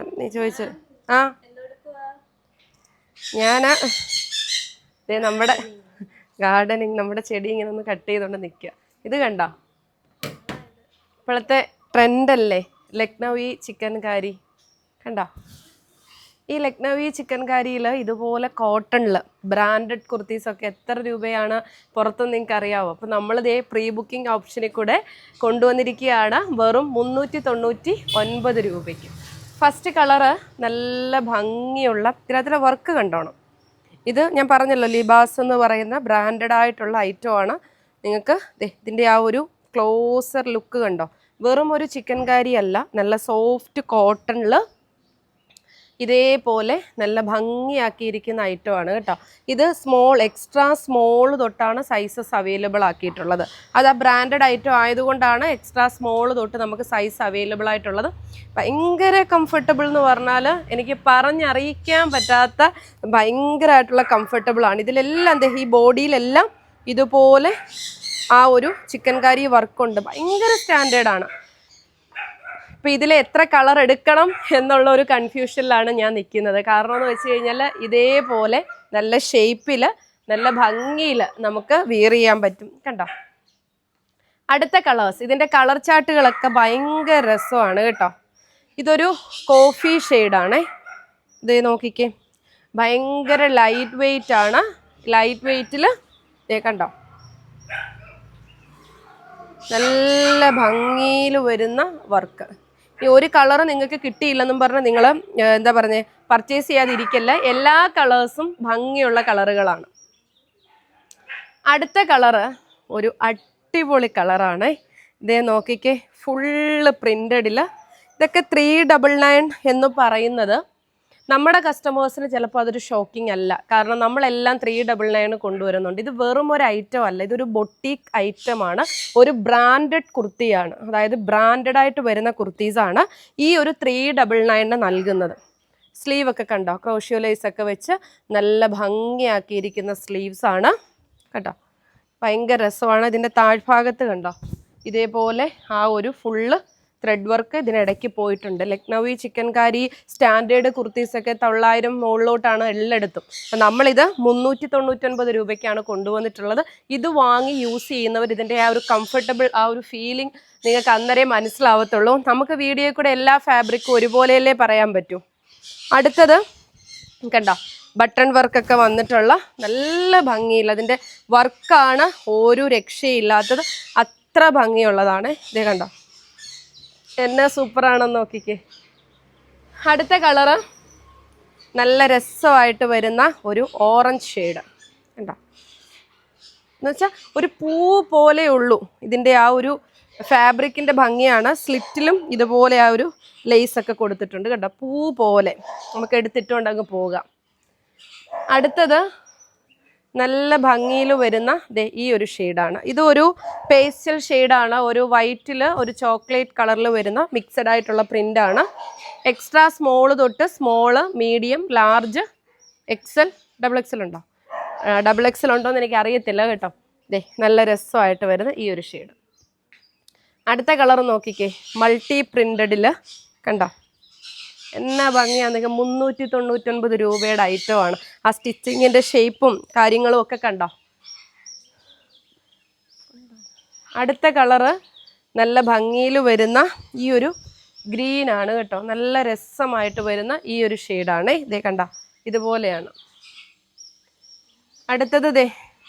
നീ ചോദിച്ചു. ആ. ഞാനാ. ഇതേ നമ്മുടെ ഗാർഡനിങ് നമ്മുടെ ചെടി ഇങ്ങനെ ഒന്ന് കട്ട് ചെയ്തുകൊണ്ട് നിൽക്കുക ഇത് കണ്ടോ? ഇപ്പോഴത്തെ ട്രെൻഡല്ലേ? ലക്നൗയി ചിക്കൻ കാരി കണ്ടോ? ഈ ലക്നൗയി ചിക്കൻ കാരിയിൽ ഇതുപോലെ കോട്ടണിൽ ബ്രാൻഡഡ് കുർത്തീസൊക്കെ എത്ര രൂപയാണ് പുറത്തുനിന്ന് നിങ്ങൾക്ക് അറിയാവോ അപ്പോൾ നമ്മളിതേ പ്രീ ബുക്കിംഗ് ഓപ്ഷനിൽ കൂടെ കൊണ്ടുവന്നിരിക്കുകയാണ് വെറും മുന്നൂറ്റി തൊണ്ണൂറ്റി ഒൻപത് രൂപയ്ക്ക്. ഫസ്റ്റ് കളറ് നല്ല ഭംഗിയുള്ള ഇതിനകത്തിലെ വർക്ക് കണ്ടോണം. ഇത് ഞാൻ പറഞ്ഞല്ലോ ലിബാസ് എന്ന് പറയുന്ന ബ്രാൻഡഡ് ആയിട്ടുള്ള ഐറ്റം ആണ്. നിങ്ങൾക്ക് ഇതിന്റെ ആ ഒരു ക്ലോസർ ലുക്ക് കണ്ടോ? വെറും ഒരു ചിക്കൻ കാരി അല്ല നല്ല സോഫ്റ്റ് കോട്ടണിൽ ഇതേപോലെ നല്ല ഭംഗിയാക്കിയിരിക്കുന്ന ഐറ്റം ആണ് കേട്ടോ. ഇത് സ്മോൾ എക്സ്ട്രാ സ്മോൾ തൊട്ടാണ് സൈസസ് അവൈലബിൾ ആക്കിയിട്ടുള്ളത്. അത് ആ ബ്രാൻഡഡ് ഐറ്റം ആയതുകൊണ്ടാണ് എക്സ്ട്രാ സ്മോൾ തൊട്ട് നമുക്ക് സൈസ് അവൈലബിൾ ആയിട്ടുള്ളത്. ഭയങ്കര കംഫർട്ടബിൾ എന്ന് പറഞ്ഞാൽ എനിക്ക് പറഞ്ഞറിയിക്കാൻ പറ്റാത്ത ഭയങ്കരമായിട്ടുള്ള കംഫർട്ടബിൾ ആണ്. ഇതിലെല്ലാം ദേ ഈ ബോഡിയിലെല്ലാം ഇതുപോലെ ആ ഒരു ചിക്കൻ കാരി വർക്കുണ്ട് ഭയങ്കര സ്റ്റാൻഡേർഡാണ് ഇപ്പം ഇതിൽ എത്ര കളർ എടുക്കണം എന്നുള്ള ഒരു കൺഫ്യൂഷനിലാണ് ഞാൻ നിൽക്കുന്നത് കാരണം എന്ന് വെച്ച് കഴിഞ്ഞാൽ ഇതേപോലെ നല്ല ഷേപ്പിൽ നല്ല ഭംഗിയിൽ നമുക്ക് വിയർ ചെയ്യാൻ പറ്റും. കണ്ടോ? അടുത്ത കളേഴ്സ് ഇതിന്റെ കളർ ചാർട്ടുകളൊക്കെ ഭയങ്കര രസമാണ് കേട്ടോ. ഇതൊരു കോഫി ഷെയ്ഡാണേ ഇത് നോക്കിക്കേ. ഭയങ്കര ലൈറ്റ് വെയിറ്റ് ആണ്. ലൈറ്റ് വെയിറ്റിൽ ഇതേ കണ്ടോ? നല്ല ഭംഗിയിൽ വരുന്ന വർക്ക് ഈ ഒരു കളർ നിങ്ങൾക്ക് കിട്ടിയില്ലെന്നും പറഞ്ഞ് നിങ്ങൾ എന്താ പറഞ്ഞേ പർച്ചേസ് ചെയ്യാതിരിക്കല്ല എല്ലാ കളേഴ്സും ഭംഗിയുള്ള കളറുകളാണ് അടുത്ത കളറ് ഒരു അടിപൊളി കളറാണ് ഇതേ നോക്കിക്കേ ഫുള്ള് പ്രിന്റഡിൽ ഇതൊക്കെ ത്രീ ഡബിൾ നയൻ എന്ന് പറയുന്നത് നമ്മുടെ കസ്റ്റമേഴ്സിന് ചിലപ്പോൾ അതൊരു ഷോക്കിംഗ് അല്ല. കാരണം നമ്മളെല്ലാം ത്രീ ഡബിൾ നയൻ കൊണ്ടുവരുന്നുണ്ട്. ഇത് വെറും ഒരു ഐറ്റം അല്ല. ഇതൊരു ബൊട്ടീക്ക് ഐറ്റമാണ് ഒരു ബ്രാൻഡഡ് കുർത്തിയാണ് അതായത് ബ്രാൻഡഡ് ആയിട്ട് വരുന്ന കുർത്തീസാണ് ഈ ഒരു ത്രീ ഡബിൾ നയന് നൽകുന്നത്. സ്ലീവ് ഒക്കെ കണ്ടോ? ക്രോഷ്യോ ലൈസ് ഒക്കെ വെച്ച് നല്ല ഭംഗിയാക്കിയിരിക്കുന്ന സ്ലീവ്സ് ആണ്. കേട്ടോ ഭയങ്കര രസമാണ്. ഇതിന്റെ താഴ്ഭാഗത്ത് കണ്ടോ? ഇതേപോലെ ആ ഒരു ഫുള്ള് ത്രെഡ് വർക്ക് ഇതിനിടയ്ക്ക് പോയിട്ടുണ്ട്. ലക്നൗവി ചിക്കൻകാരി സ്റ്റാൻഡേർഡ് കുർത്തീസൊക്കെ തൊള്ളായിരം മുകളിലോട്ടാണ് എല്ലായിടത്തും. അപ്പം നമ്മളിത് മുന്നൂറ്റി തൊണ്ണൂറ്റൊൻപത് രൂപയ്ക്കാണ് കൊണ്ടുവന്നിട്ടുള്ളത്. ഇത് വാങ്ങി യൂസ് ചെയ്യുന്നവർ ഇതിന്റെ ആ ഒരു കംഫർട്ടബിൾ ആ ഒരു ഫീലിംഗ് നിങ്ങൾക്ക് അന്നേരം മനസ്സിലാവത്തുള്ളൂ. നമുക്ക് വീഡിയോയിൽ കൂടെ എല്ലാ ഫാബ്രിക്കും ഒരുപോലെയല്ലേ പറയാൻ പറ്റൂ? അടുത്തത് കണ്ടോ? ബട്ടൺ വർക്കൊക്കെ വന്നിട്ടുള്ള നല്ല ഭംഗിയുള്ള അതിന്റെ വർക്കാണ് ഓരോ രക്ഷയില്ലാത്തത്. അത്ര ഭംഗിയുള്ളതാണ്. ഇതേ കണ്ടോ? എന്നാ സൂപ്പറാണെന്ന് നോക്കിക്കേ. അടുത്ത കളറ് നല്ല രസമായിട്ട് വരുന്ന ഒരു ഓറഞ്ച് ഷെയ്ഡ്. കണ്ടോ? എന്നുവെച്ചാൽ ഒരു പൂ പോലെ ഉള്ളൂ. ഇതിന്റെ ആ ഒരു ഫാബ്രിക്കിന്റെ ഭംഗിയാണ്. സ്ലിറ്റിലും ഇതുപോലെ ആ ഒരു ലേസൊക്കെ കൊടുത്തിട്ടുണ്ട്. കേട്ടോ പൂ പോലെ. നമുക്ക് എടുത്തിട്ടുകൊണ്ട് അങ്ങ് പോകാം. അടുത്തത് നല്ല ഭംഗിയിൽ വരുന്ന ഈ ഒരു ഷെയ്ഡാണ്. ഇത് ഒരു പേസ്റ്റൽ ഷെയ്ഡാണ്. ഒരു വൈറ്റിൽ ഒരു ചോക്ലേറ്റ് കളറിൽ വരുന്ന മിക്സഡ് ആയിട്ടുള്ള പ്രിന്റാണ് എക്സ്ട്രാ സ്മോൾ തൊട്ട് small medium large XL double XL ഉണ്ടോ? ഡബിൾ എക്സൽ ഉണ്ടോ എന്ന് എനിക്ക് അറിയത്തില്ല കേട്ടോ. ദേ നല്ല രസമായിട്ട് വരുന്ന ഈ ഒരു ഷെയ്ഡ്. അടുത്ത കളർ നോക്കിക്കേ. മൾട്ടി പ്രിന്റഡിൽ കണ്ടോ? എന്നാ ഭംഗിയാന്നൊക്കെ മുന്നൂറ്റി തൊണ്ണൂറ്റൊൻപത് രൂപയുടെ ഐറ്റമാണ് ആ സ്റ്റിച്ചിങ്ങിന്റെ ഷേപ്പും കാര്യങ്ങളും ഒക്കെ കണ്ടോ? അടുത്ത കളറ് നല്ല ഭംഗിയിൽ വരുന്ന ഈ ഒരു ഗ്രീൻ ആണ് കേട്ടോ. നല്ല രസമായിട്ട് വരുന്ന ഈ ഒരു ഷെയ്ഡാണ് ഇതേ കണ്ട? ഇതുപോലെയാണ്. അടുത്തത് ദേ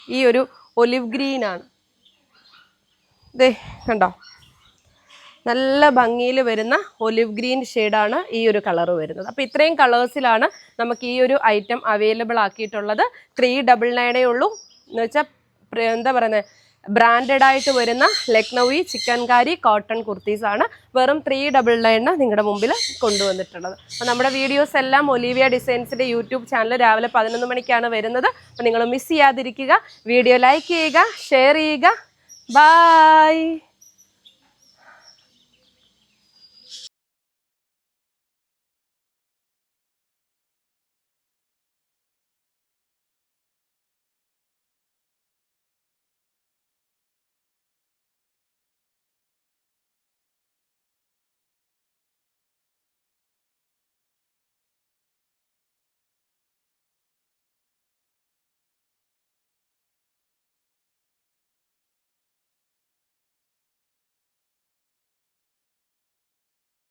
ഈ ഒരു ഒലിവ് ഗ്രീൻ ആണ്. ദേ കണ്ടോ? നല്ല ഭംഗിയിൽ വരുന്ന ഒലിവ് ഗ്രീൻ ഷെയ്ഡാണ് ഈ ഒരു കളർ വരുന്നത്. അപ്പോൾ ഇത്രയും കളേഴ്സിലാണ് നമുക്ക് ഈ ഒരു ഐറ്റം അവൈലബിൾ ആക്കിയിട്ടുള്ളത്. ത്രീ ഡബിൾ നയനേ ഉള്ളൂ. എന്ന് വെച്ചാൽ എന്താ പറയുന്നത് ബ്രാൻഡഡ് ആയിട്ട് വരുന്ന ലക്നൌവി ചിക്കൻകാരി കോട്ടൺ കുർത്തീസ് ആണ് വെറും ത്രീ ഡബിൾ നയന് നിങ്ങളുടെ മുമ്പിൽ കൊണ്ടുവന്നിട്ടുള്ളത്. അപ്പോൾ നമ്മുടെ വീഡിയോസ് എല്ലാം ഒലീവിയ ഡിസൈൻസിന്റെ യൂട്യൂബ് ചാനൽ രാവിലെ പതിനൊന്ന് മണിക്കാണ് വരുന്നത്. അപ്പോൾ നിങ്ങൾ മിസ് ചെയ്യാതിരിക്കുക. വീഡിയോ ലൈക്ക് ചെയ്യുക ഷെയർ ചെയ്യുക. ബായ്!